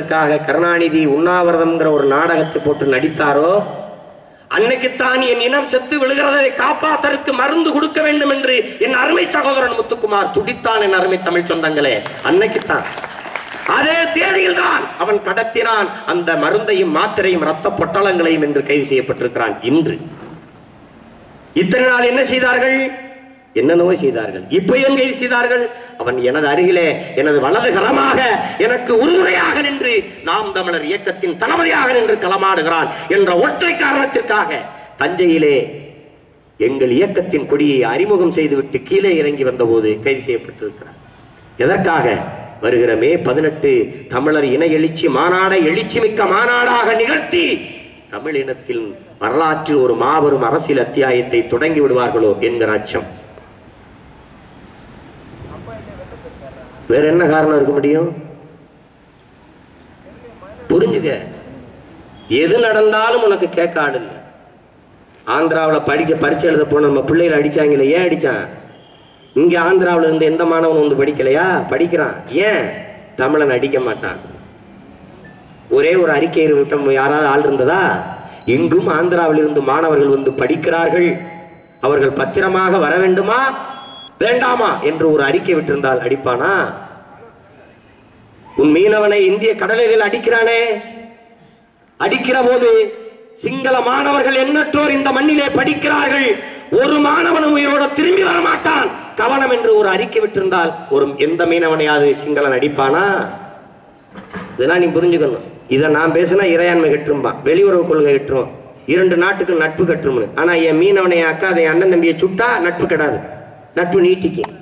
அதற்காக கருணாநிதி உண்ணாவிரதம்ங்கிற ஒரு நாடகத்தை போட்டு நடித்தாரோ அன்னைக்குத்தான் என் இனம் செத்து விழுகிறதை காப்பாத்தற்கு மருந்து கொடுக்க வேண்டும் என்று என் அருமை சகோதரன் முத்துக்குமார் துடித்தான் என் அருமை தமிழ் சொந்தங்களே அன்னைக்குத்தான். அதே தேதியில் தான் அவன் கடத்தினான். அந்த மருந்தையும் மாத்திரையும் ரத்த பொட்டலங்களையும் என்று கைது செய்யப்பட்டிருக்கிறான் இன்று. இத்தனை நாள் என்ன செய்தார்கள்? என்னென்னவோ செய்தார்கள். இப்ப ஏன் கைது செய்தார்கள்? அவன் எனது அருகிலே எனது வலது கரமாக எனக்கு உறுதுணையாக நின்று நாம் தமிழர் இயக்கத்தின் தளபதியாக நின்று களமாடுகிறான் என்ற ஒற்றை காரணத்திற்காக தஞ்சையிலே எங்கள் இயக்கத்தின் கொடியை அறிமுகம் செய்துவிட்டு கீழே இறங்கி வந்தபோது கைது செய்யப்பட்டிருக்கிறார். எதற்காக? வருகிற மே பதினெட்டு தமிழர் இன எழுச்சி மாநாடை எழுச்சி மிக்க மாநாடாக நிகழ்த்தி தமிழ் இனத்தில் வரலாற்றில் ஒரு மாபெரும் அரசியல் அத்தியாயத்தை தொடங்கி விடுவார்களோ என்கிற அச்சம். வேற என்ன காரணம் இருக்க முடியும்? புரிஞ்சுக்க. எது நடந்தாலும் உனக்கு கேட்க ஆடு இல்லை ஆந்திராவில் படிக்க பரிச்சை எழுத போன நம்ம பிள்ளைகளை அடிச்சாங்களே ஏன் அடித்தான் இங்க ஆந்திராவில் இருந்து எந்த மாணவன் வந்து படிக்கலையா? படிக்கிறான். ஏன்? தமிழன் அடிக்க மாட்டான். ஒரே ஒரு அறிக்கையில் விட்டம் யாராவது ஆள் இருந்ததா? எங்கும் ஆந்திராவில் இருந்து மாணவர்கள் வந்து படிக்கிறார்கள். அவர்கள் பத்திரமாக வர வேண்டுமா? வேண்டாமா என்று ஒரு அறிக்கை விட்டிருந்தால் அடிப்பானா? உன் மீனவனை இந்திய கடலில் அடிக்கிறானே. அடிக்கிற போது சிங்கள மாணவர்கள் எண்ணற்றோர் இந்த மண்ணிலே படிக்கிறார்கள். ஒரு மாணவனும் உயிரோட திரும்பி வர மாட்டான். கவனம் என்று ஒரு அறிக்கை விட்டிருந்தால் ஒரு எந்த மீனவனையாவது சிங்களன் அடிப்பானா? இதெல்லாம் நீ புரிஞ்சுக்கணும். இதை நான் பேசினா இறையாண்மை கட்டுரும்பான் வெளியுறவு கொள்கை கட்டுரும். இரண்டு நாட்டுக்கு நட்பு கட்டுரும்னு. ஆனா என் மீனவனை அக்கா அதை அண்ணன் தம்பியை சுட்டா நட்பு கெடாது. நட்பு நீட்டிக்கும்